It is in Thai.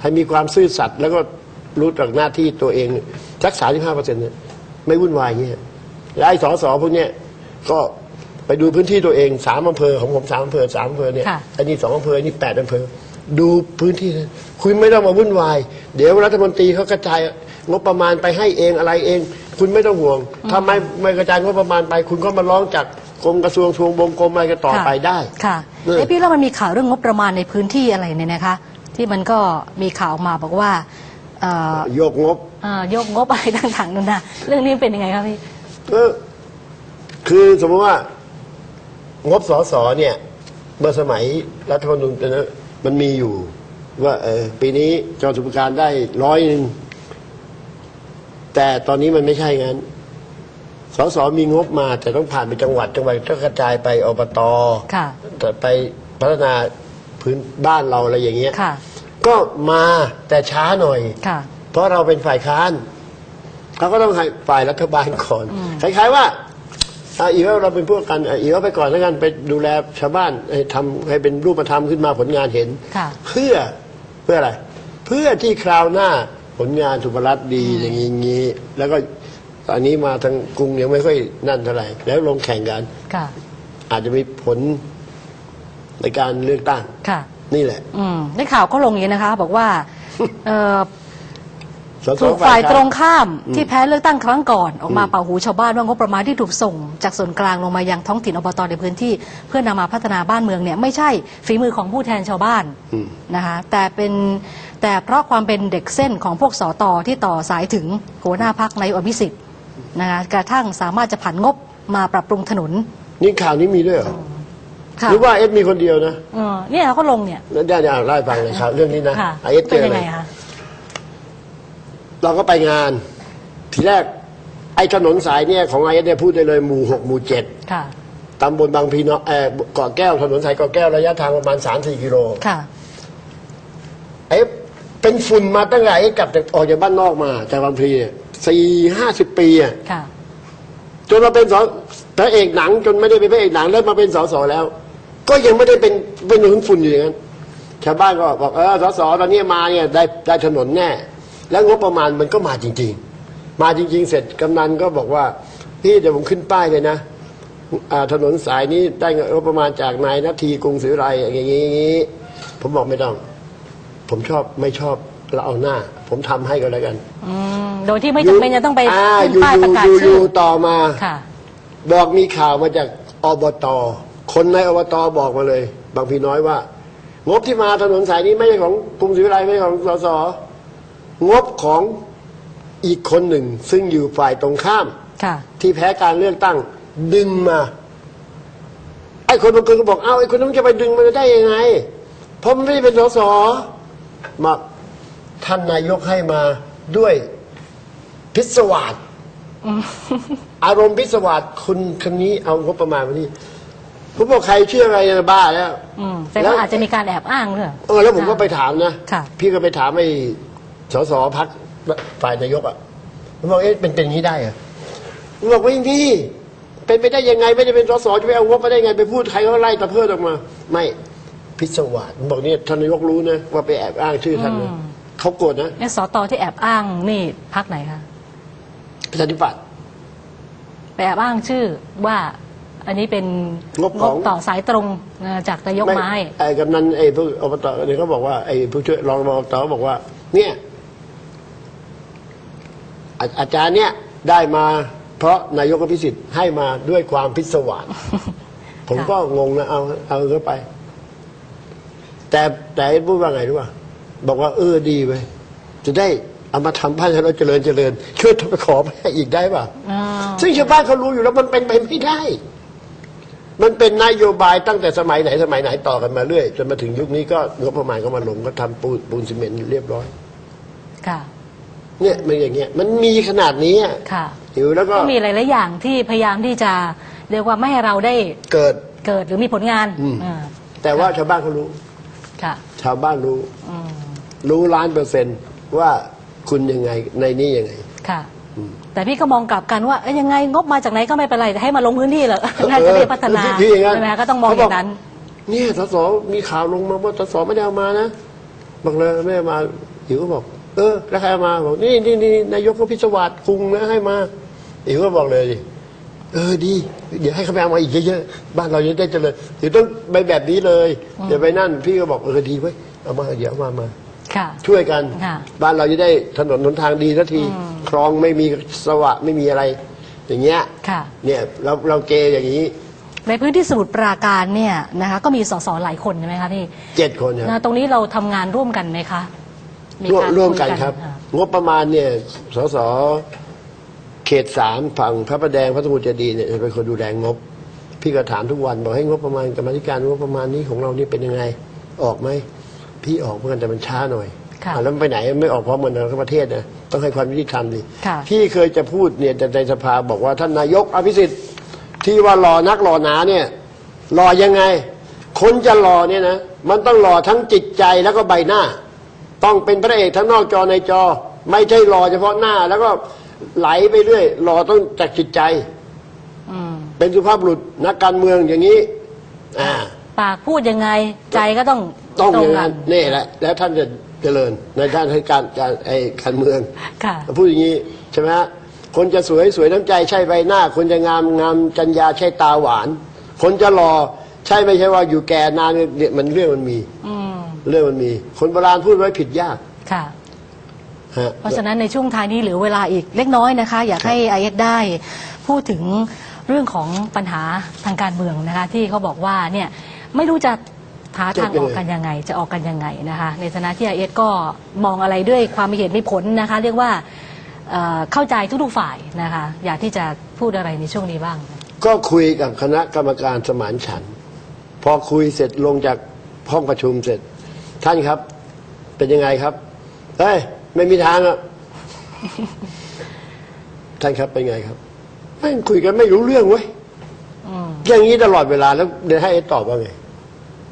ให้มีความซื่อสัตย์แล้วก็รู้จักหน้าที่ตัวเองสักสามสิบห้าเปอร์เซ็นต์เนี่ยไม่วุ่นวายอย่างเงี้ยแล้วไอ้สอสอพวกเนี้ยก็ไปดูพื้นที่ตัวเองสามอำเภอของผมสามอำเภอสามอำเภอเนี่ยค่ะอันนี้สองอำเภออันนี้แปดอำเภอ ดูพื้นที่นั้นคุณไม่ต้องมาวุ่นวาย เดี๋ยวรัฐมนตรีเขากระจายงบประมาณไปให้เองอะไรเอง คุณไม่ต้องห่วง ถ้าไม่ไม่กระจายงบประมาณไป คุณก็มาร้องจากกรมกระทรวงทรวงบงกรมอะไรก็ต่อไปได้ ค่ะเออ เอ้พี่แล้วมันมีข่าวเรื่องงบประมาณในพื้นที่อะไรเนี่ยนะคะ ที่มันก็มีข่าวออกมาบอกว่าเอ่อโยกงบเอ่อยกงบอะไรต่างๆนั่นนะเรื่องนี้เป็นยังไงครับพี่ก็คือสมมติว่า งบสอสอเนี่ยเมื่อสมัยรัฐธรรมนูญเป็นนะมันมีอยู่ ว่าเออปีนี้จอสุปการได้ร้อยหนึ่งแต่ตอนนี้มันไม่ใช่งั้นสสมีงบมา แต่ต้องผ่านไปจังหวัดจังหวัดก็กระจายไปอบตค่ะ แต่ไปพัฒนา พื้นบ้านเราอะไรอย่างเงี้ยค่ะ ก็มาแต่ช้าหน่อย ค่ะ เพราะเราเป็นฝ่ายค้านเขาก็ต้องให้ฝ่ายรัฐบาลก่อนคล้ายๆว่าอะอีกว่าเราเป็นพวกกันอะอีกว่าไปก่อนแล้วกันไปดูแลชาวบ้านให้ทำให้เป็นรูปธรรมขึ้นมาผลงานเห็น ค่ะ เพื่อเพื่ออะไร เพื่อที่คราวหน้าผลงานสุภรัตน์ดีอย่างนี้อย่างนี้ แล้วก็ตอนนี้มาทางกรุงยังไม่ค่อยนั่นเท่าไหร่แล้วลงแข่งกัน ค่ะ อาจจะมีผล ในการเลือกตั้งค่ะ นี่แหละ อืมในข่าวก็ลงอย่างนี้นะคะ บอกว่าเอ่อ สสถูกฝ่ายค้นตรงข้ามที่แพ้เลือกตั้งครั้งก่อนออกมาเป่าหูชาวบ้านว่างบประมาณที่ถูกส่ง จากส่วนกลางลงมายังท้องถิ่นอบตในพื้นที่ เพื่อนำมาพัฒนาบ้านเมืองเนี่ยไม่ใช่ฝีมือของผู้แทนชาวบ้านอืมนะคะแต่เป็นแต่เพราะความเป็นเด็กเส้นของพวกสอตอที่ต่อสายถึงหัวหน้าพักในอภิสิทธิ์นะคะกระทั่งสามารถจะผันงบมาปรับปรุงถนน นี่ข่าวนี้มีด้วยเหรอค่ะ หรือว่าเอฟมีคนเดียวนะเออเนี่ยเขาก็ลงเนี่ย แล้วได้จะเล่าให้ฟังเลยครับ เรื่องนี้นะค่ะไอเอสเจเป็นอยังอะไร ไงคะ เราก็ไปงาน ทีแรก ไอ้ถนนสายเนี่ยของไอเอสเนี่ยพูดได้เลยหมู่หกหมู่เจ็ดค่ะ ตำบลบางพลีเนาะเออเกาะแก้วถนนสายเกาะแก้วระยะทางประมาณสามสี่กิโลค่ะ ไอ้เป็นฝุ่นมาตั้งแต่ไอ้กลับจากออกจากบ้านนอกมา จากบางพลีเนี่ยสี่ห้าสิบปีอะค่ะ จนมาเป็นสอพระเอกหนังจนไม่ได้เป็นพระเอกหนังแล้วมาเป็นสสแล้ว ก็ยังไม่ได้เป็นเป็นถึงฝุ่นอยู่อย่างนั้นชาวบ้านก็บอกเออสสตอนนี้มาเนี่ยได้ได้ถนนแน่ แล้วงบประมาณมันก็มาจริง ๆ มาจริง ๆ เสร็จกำนันก็บอกว่าพี่เดี๋ยวผมขึ้นป้ายเลยนะอ่าถนนสายนี้ได้งบประมาณจากนายนาทีกรุงศรีวิไลอย่างนี้อย่างนี้ผมบอกไม่ต้อง ผมชอบไม่ชอบเราเอาหน้า ผมทำให้ก็แล้วกันอืมโดยที่ไม่จำเป็นจะต้องไปาขึ้นอยู่ป้ายประกาศอยู่ชื่อยู่ต่อมาค่ะบอกมีข่าวมาจากอบต คนในอบตบอกมาเลย บางพี่น้อยว่า งบที่มาถนนสายนี้ไม่ใช่ของกรุงศรีวิไลไม่ใช่ของสสงบของอีกคนหนึ่ง ซึ่งอยู่ฝ่ายตรงข้ามค่ะที่แพ้การเลือกตั้ง ดึงมา ไอ้คนบางคนก็บอก เอ้าไอ้คนนั้นจะไปดึงมันได้ยังไง เพราะมันไม่ได้เป็นสสมาท่านนายกให้มาด้วยพิศวาสอารมณ์พิศวาสคุณคนนี้เอางบประมาณมาที่ ผมบอกใครเชื่ออะไรนะบ้าแล้ว อืมแต่ก็อาจจะมีการแอบอ้างด้วย เออแล้วผมก็ไปถามนะ ค่ะ พี่ก็ไปถามไอ้สสพักฝ่ายนายกอะผมบอกเอ๊ะเป็นเป็นอย่างนี้ได้เหรอผมบอกว่าอย่างนี้เป็นไปได้ยังไงไม่ได้เป็นสสจะไปเอางบมาได้ไงไปพูดใครเขาไล่ตะเพิดออกมา ไม่พิศวาสผมบอกเนี่ยท่านนายกรู้นะว่าไปแอบอ้างชื่อท่านนะเขาโกรธนะเนี่ยสตที่แอบอ้างนี่พักไหนคะประชาธิปัตย์ไปแอบอ้างชื่อว่า อันนี้เป็นงบของ ต่อสายตรงเอ่อจากนายกไม้ไอ้กำนันไอ้พวกอบตเนี่ยเขาบอกว่าไอ้ผู้ช่วยรองอบตเขาบอกว่า เนี่ยอาอาจารย์เนี่ยได้มาเพราะนายกอภิสิทธิ์ให้มาด้วยความพิศวาส ผมก็งงนะเอาเอาเข้าไป แต่แต่ไอ้พูดว่าไงรู้ป่ะบอกว่าเออดีไปจะได้เอามาทำบ้านให้เราเจริญเจริญช่วยไปขอไปให้อีกได้ป่ะ อ่าซึ่งชาวบ้านเขารู้อยู่แล้วมันเป็นไปไม่ได้ มันเป็นนโยบายตั้งแต่สมัยไหนสมัยไหนต่อกันมาเรื่อยจนมาถึงยุคนี้ก็งบประมาณก็มาลงก็ทำปูนปูนซีเมนต์เรียบร้อย ค่ะ เนี่ยมันอย่างเงี้ยมันมีขนาดนี้อะค่ะอยู่แล้วก็ก็มีหลายๆอย่างที่พยายามที่จะเรียกว่าไม่ให้เราได้เกิดเกิดหรือมีผลงานอืมอ่าแต่ว่าชาวบ้านเขารู้ค่ะ ชาวบ้านรู้อืมรู้ล้านเปอร์เซนต์ว่าคุณยังไงในนี้ยังไง ค่ะ แต่พี่ก็มองกลับกันว่าเอ้ยยังไงงบมาจากไหนก็ไม่เป็นไรแต่ให้มาลงพื้นที่เหรอน่าจะได้พัฒนาเออพี่อย่างนั้น ใช่ไหมคะก็ต้องมองอย่างนั้น เนี่ยสสมีข่าวลงมาว่าสสไม่ได้เอามานะบอกเลยไม่ได้มาอิ๋วก็บอก เออแล้วใครเอามาบอกนี่นี่นี่นายกก็พิศวาสคุงนะให้มาอิ๋วก็บอกเลยดิเออดี เดี๋ยวให้เขาไปเอามาอีกเยอะๆบ้านเราจะได้เจริญเดี๋ยวต้องไปแบบนี้เลยเดี๋ยวไปนั่น พี่ก็บอกเออดีไว้ยเอามาเดี๋ยวเอามามา ค่ะ ช่วยกัน ค่ะ บ้านเราจะได้ถนนหนทางดีสักที คลองไม่มีสวะไม่มีอะไร อย่างเงี้ยค่ะ เนี่ยเราเราเกอย่างนี้ในพื้นที่สมุทรปราการเนี่ยนะคะก็มีสสหลายคนใช่ไหมคะพี่เจ็ดคนครับนะตรงนี้เราทำงานร่วมกันไหมคะร่วมารร่วมกันคุยครับะงบประมาณเนี่ยสสเขตสามฝั่งพระประแดงพระสมุทรเจดีย์เนี่ยจะเป็นคนดูแลงบ พี่ก็ถามทุกวันบอกให้งบประมาณกรรมาธิการงบประมาณนี้ของเรานี่เป็นยังไงออกไหมพี่ออกเหมือนกันแต่มันช้าหน่อยค่ะ อะแล้วมันไปไหนไม่ออกพร้อมกันทั้งประเทศนะต้องให้ความยุติธรรมดิค่ะพี่เคยจะพูดเนี่ยแต่ในสภาบอกว่าท่านนายกอภิสิทธิ์ที่ว่ารอนักรอหนาเนี่ยรอยังไง คนจะรอเนี่ยนะมันต้องรอทั้งจิตใจแล้วก็ใบหน้า ต้องเป็นพระเอกทั้งนอกจอในจอ ไม่ใช่รอเฉพาะหน้า แล้วก็ไหลไปเรื่อยรอต้องจากจิตใจ อืมเป็นสุภาพบุรุษนักการเมืองอย่างนี้อ่า ปากพูดยังไงใจก็ต้องต้องตรอย่างกันั้นนี่แหละแล้วท่านจะ เจริญในด้านให้การการไอ้การเมืองค่ะ พูดอย่างนี้ใช่ไหมฮะคนจะสวยสวยน้ำใจใช่ใบหน้า คนจะงามงามจัญญาใช่ตาหวาน คนจะหล่อใช่ไม่ใช่ว่าอยู่แก่นานเนี่ยมันเรื่องมันมีอืมเรื่องมันมี คนโบราณพูดไว้ผิดยากค่ะฮะเพราะฉะนั้นในช่วงท้ายนี้เหลือเวลาอีกเล็กน้อยนะคะ อยากให้ไอเอสได้พูดถึงเรื่องของปัญหาทางการเมืองนะคะ ที่เขาบอกว่าเนี่ยไม่รู้จะ หาทางออกกันยังไงจะออกกันยังไงนะคะในฐานะที่ไอเอสก็มองอะไรด้วยความมีเหตุมีผลนะคะ เรียกว่าเอ่อเข้าใจทุกๆฝ่ายนะคะ อยากที่จะพูดอะไรในช่วงนี้บ้าง ก็คุยกับคณะกรรมการสมานฉันท์พอคุยเสร็จลงจากห้องประชุมเสร็จ ท่านครับ เป็นยังไงครับเฮ้ยไม่มีทางอะท่านครับเป็นไงครับแม่งคุยกันไม่รู้เรื่องเว้ยอืมอย่างนี้ตลอดเวลาแล้วเดี๋ยวให้ไอ้ตอบว่าไง